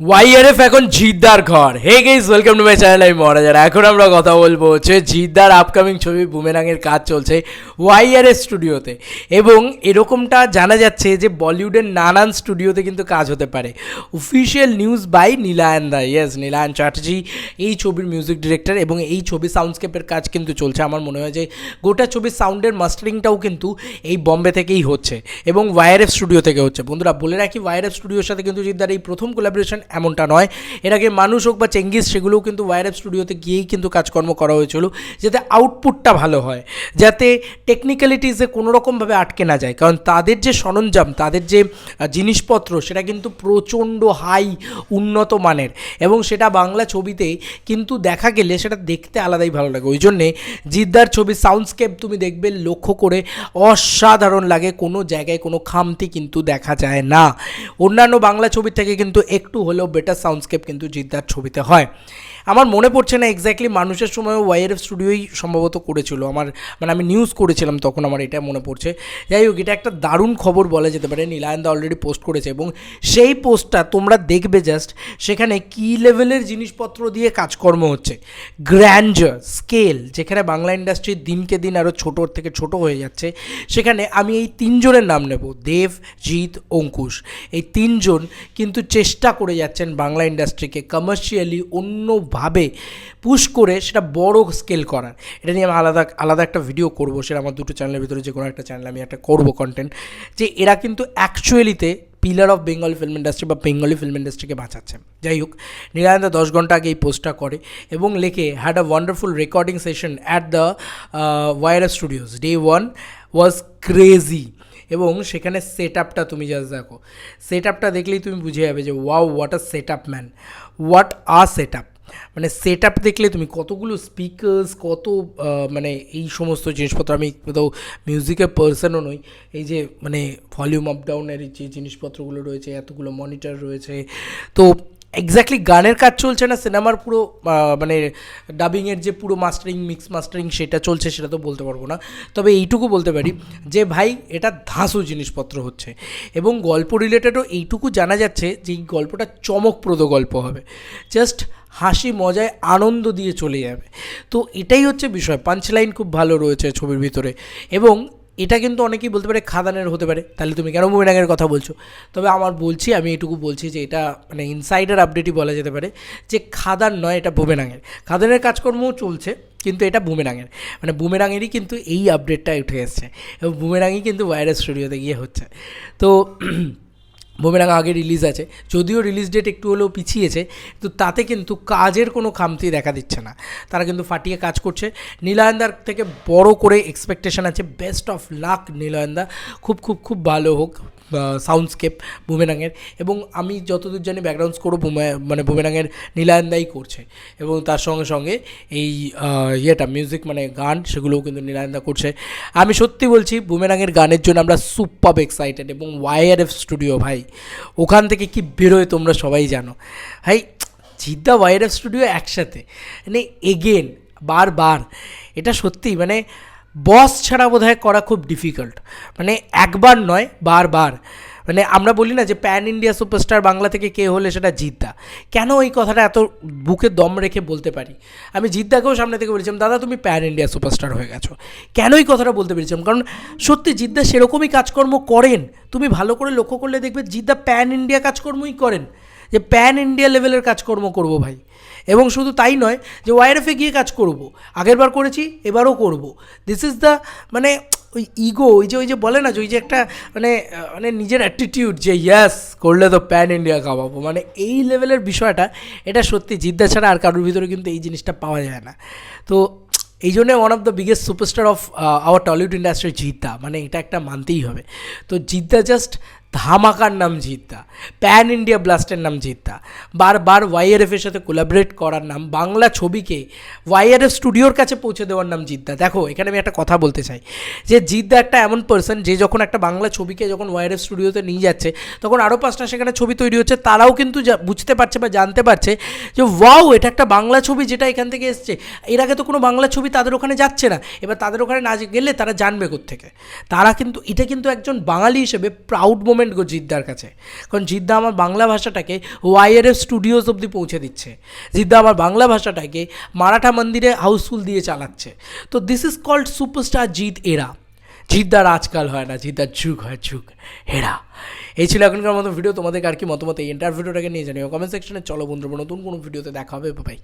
YRF এখন জিদ্দার ঘর। Hey guys welcome to my channel আমি মহারাজার এখন আমরা কথা বলব হচ্ছে জিদ্দার আপকামিং ছবি বুমেরাঙের কাজ চলছে ওয়াইআরএফ স্টুডিওতে এবং এরকমটা জানা যাচ্ছে যে বলিউডের নানান স্টুডিওতে কিন্তু কাজ হতে পারে। Official news by Nilayan da yes Nilayan Chatterjee এই ছবির মিউজিক ডিরেক্টর এবং এই ছবি সাউন্ডস্কেপের কাজ কিন্তু চলছে। আমার মনে হয় যে গোটা ছবির সাউন্ডের মাস্টারিংটাও কিন্তু এই বম্বে থেকেই হচ্ছে এবং ওয়াইআরএফ স্টুডিও থেকে হচ্ছে। বন্ধুরা, বলে রাখি ওয়াইআরএফ স্টুডিওর সাথে কিন্তু জিদ্দার এই প্রথম কোলাবোরেশন এমনটা নয়। এর আগে মানুষ হোক বা চেঙ্গিস সেগুলোও কিন্তু ওয়াইআরএফ স্টুডিওতে গিয়েই কিন্তু কাজকর্ম করা হয়েছিল, যাতে আউটপুটটা ভালো হয়, যাতে টেকনিক্যালিটিসে কোনো রকমভাবে আটকে না যায়। কারণ তাদের যে সরঞ্জাম, তাদের যে জিনিসপত্র, সেটা কিন্তু প্রচণ্ড হাই উন্নত মানের এবং সেটা বাংলা ছবিতে কিন্তু দেখা গেলে সেটা দেখতে আলাদাই ভালো লাগে। ওই জন্যে জিদ্দার ছবি সাউন্ডস্কেপ তুমি দেখবে লক্ষ্য করে অসাধারণ লাগে, কোনো জায়গায় কোনো খামতি কিন্তু দেখা যায় না। অন্যান্য বাংলা ছবির থেকে কিন্তু একটু হলেও বেটার সাউন্ডস্কেপ কিন্তু জিদ্দার ছবিতে হয়। আমার মনে পড়ছে না এক্স্যাক্টলি মানুষের সময় ওয়াইআরএফ স্টুডিওই সম্ভবত করেছিল। আমার মানে আমি নিউজ করেছিলাম তখন আমার এটা মনে পড়ছে। যাই হোক, এটা একটা দারুণ খবর বলা যেতে পারে। নীলায়ন্দা অলরেডি পোস্ট করেছে এবং সেই পোস্টটা তোমরা দেখবে জাস্ট সেখানে কী লেভেলের জিনিসপত্র দিয়ে কাজকর্ম হচ্ছে। গ্র্যান্ডার স্কেল যেখানে বাংলা ইন্ডাস্ট্রি দিনকে দিন আরও ছোটোর থেকে ছোট হয়ে যাচ্ছে। সেখানে আমি এই তিনজনের নাম নেব, দেব, জিৎ, অঙ্কুশ। এই তিনজন কিন্তু চেষ্টা করে যাচ্ছেন বাংলা ইন্ডাস্ট্রিকে কমার্শিয়ালি অন্যভাবে পুশ করে সেটা বড় স্কেল করার। এটা নিয়ে আমি আলাদা আলাদা একটা ভিডিও করব, সেটা আমার দুটো চ্যানেলের ভিতরে যে কোনো একটা চ্যানেলে আমি একটা করব কন্টেন্ট যে এরা কিন্তু অ্যাকচুয়ালিতে pillar of Bengal film industry বা বেঙ্গলি ফিল্ম ইন্ডাস্ট্রিকে বাঁচাচ্ছে। যাই হোক, নীলানন্দা দশ ঘণ্টা আগে এই পোস্টটা করে এবং লেখে had a wonderful recording session at the Virus studios day one was crazy এবং সেখানে সেট আপটা তুমি জাস্ট দেখো। সেট আপটা দেখলেই তুমি বুঝে যাবে যে wow what a set up man what a set up মানে সেট আপ দেখলে তুমি কতগুলো স্পিকার্স কত মানে এই সমস্ত জিনিসপত্র, আমি কোথাও মিউজিকের পার্সনও নই, এই যে মানে ভলিউম আপ ডাউনের যে জিনিসপত্রগুলো রয়েছে, এতগুলো মনিটর রয়েছে। তো এক্স্যাক্টলি গানের কাজ চলছে না, সিনেমার পুরো মানে ডাবিংয়ের যে পুরো মাস্টারিং মিক্স মাস্টারিং সেটা চলছে, সেটা তো বলতে পারব না। তবে এইটুকু বলতে পারি যে, ভাই, এটা ধাঁসু জিনিসপত্র হচ্ছে। এবং গল্প রিলেটেডও এইটুকু জানা যাচ্ছে যে, এই গল্পটা চমকপ্রদ গল্প হবে। জাস্ট হাসি মজায় আনন্দ দিয়ে চলে যাবে। তো এটাই হচ্ছে বিষয়। পাঞ্চলাইন খুব ভালো রয়েছে ছবির ভিতরে। এবং এটা কিন্তু অনেকেই বলতে পারে খাদানের হতে পারে। তাহলে তুমি কেন বুমেরাঙের কথা বলছো? তবে আমার বলছি, আমি এটুকু বলছি যে এটা মানে ইনসাইডার আপডেটই বলা যেতে পারে যে খাদান নয়, এটা বুমেরাঙের খাদানের কাজকর্মও চলছে, কিন্তু এটা বুমেরাঙের মানে বুমেরাঙেরই কিন্তু এই আপডেটটা উঠে এসছে এবং বুমেরাঙই কিন্তু ভাইরাস স্টুডিওতে গিয়ে হচ্ছে। তো বুমেরাং আগে রিলিজ আছে। যদিও রিলিজ ডেট একটু হলেও পিছিয়েছে তো তাতে কিন্তু কাজের কোনো খামতি দেখা দিচ্ছে না। তারা কিন্তু ফাটিয়ে কাজ করছে। নীলায়ন্দার থেকে বড় করে এক্সপেকটেশন আছে। বেস্ট অফ লাক নীলায়ন্দা। খুব খুব খুব ভালো হোক সাউন্ডস্কেপ বুমেরাঙের এবং আমি যতদূর জানি ব্যাকগ্রাউন্ড স্কোরও বুমে মানে বুমেরাঙের নীলায়ন্দাই করছে। এবং তার সঙ্গে সঙ্গে এই ইয়েটা মিউজিক মানে গান, সেগুলোও কিন্তু নীলায়ন্দা করছে। আমি সত্যি বলছি বুমেরাঙের গানের জন্য আমরা সুপার এক্সাইটেড এবং ওয়াইআরএফ স্টুডিও ভাই। ওখান থেকে কি বেরোয় তোমরা সবাই জানো। হাই জিদ্দা ওয়াইআরএফ স্টুডিও একসাথে। মানে এগেন বারবার। এটা সত্যি মানে বস ছাড়া বোধহয় করা খুব ডিফিকাল্ট মানে একবার নয়, বারবার। মানে আমরা বলি না যে প্যান ইন্ডিয়া সুপারস্টার বাংলা থেকে কে হলে সেটা জিদ্দা। কেন এই কথাটা এত বুকে দম রেখে বলতে পারি? আমি জিদ্দাকেও সামনে থেকে বলেছিলাম, দাদা, তুমি প্যান ইন্ডিয়া সুপারস্টার হয়ে গেছো। কেন এই কথাটা বলতে পেরেছিলাম? কারণ সত্যি জিদ্দা সেরকমই কাজকর্ম করেন। তুমি ভালো করে লক্ষ্য করলে দেখবে জিদ্দা প্যান ইন্ডিয়া কাজকর্মই করেন। যে প্যান ইন্ডিয়া লেভেলের কাজকর্ম করব ভাই। এবং শুধু তাই নয়, যে ওয়াইরএফে গিয়ে কাজ করব। আগেরবার করেছি, এবারও করব। দিস ইজ দ্য মানে ওই ইগো ওই যে ওই যে বলে না যে, ওই যে একটা মানে মানে নিজের অ্যাটিটিউড যে ইয়াস করলে তো প্যান ইন্ডিয়া খাওয়াবো মানে এই লেভেলের বিষয়টা, এটা সত্যি জিদ্দা ছাড়া আর কারোর ভিতরে কিন্তু এই জিনিসটা পাওয়া যায় না। তো এই জন্যে one of the biggest superstar of our Tollywood industry Jeddah. মানে এটা একটা মানতেই হবে। তো জিদ্দা জাস্ট ধামাকার নাম জিদ্দা। প্যান ইন্ডিয়া ব্লাস্টের নাম জিদ্দা। বারবার ওয়াইআরএফ এর সাথে কোলাবরেট করার নাম, বাংলা ছবিকে ওয়াইআরএফ স্টুডিওর কাছে পৌঁছে দেওয়ার নাম জিদ্দা। দেখো, এখানে আমি একটা কথা বলতে চাই, যে জিদ্দা একটা এমন পার্সন যে যখন একটা বাংলা ছবিকে যখন ওয়াইআরএফ স্টুডিওতে নিয়ে যাচ্ছে, তখন আরও পাঁচটা সেখানে ছবি তৈরি হচ্ছে, তারাও কিন্তু বুঝতে পারছে বা জানতে পারছে যে ওয়াও এটা একটা বাংলা ছবি যেটা এখান থেকে এসছে। এর আগে তো কোনো বাংলা ছবি তাদের ওখানে যাচ্ছে না। এবার তাদের ওখানে না গেলে তারা জানবে থেকে তারা কিন্তু, এটা কিন্তু একজন বাঙালি হিসেবে প্রাউড মোমেন্ট গো জিদ্দার কাছে। কারণ জিদ্দা আমার বাংলা ভাষাটাকে ওয়াইআরএফ স্টুডিওস অব্দি পৌঁছে দিচ্ছে। জিদ্দা আবার বাংলা ভাষাটাকে মারাঠা মন্দিরে হাউসফুল দিয়ে চালাচ্ছে। তো this is called superstar Jeet এরা। জিদ্দার আজকাল হয় না, জিদ্দার যুগ হয়, যুগ হেরা এই ছিল এখনকার মতো ভিডিও তোমাদের আর কি মতামত এই এন্টার ভিডিওটাকে নিয়ে জানিও। কমেন্ট সেকশনে চলো বন্ধুরা, নতুন কোনো ভিডিওতে দেখা হবে। বাই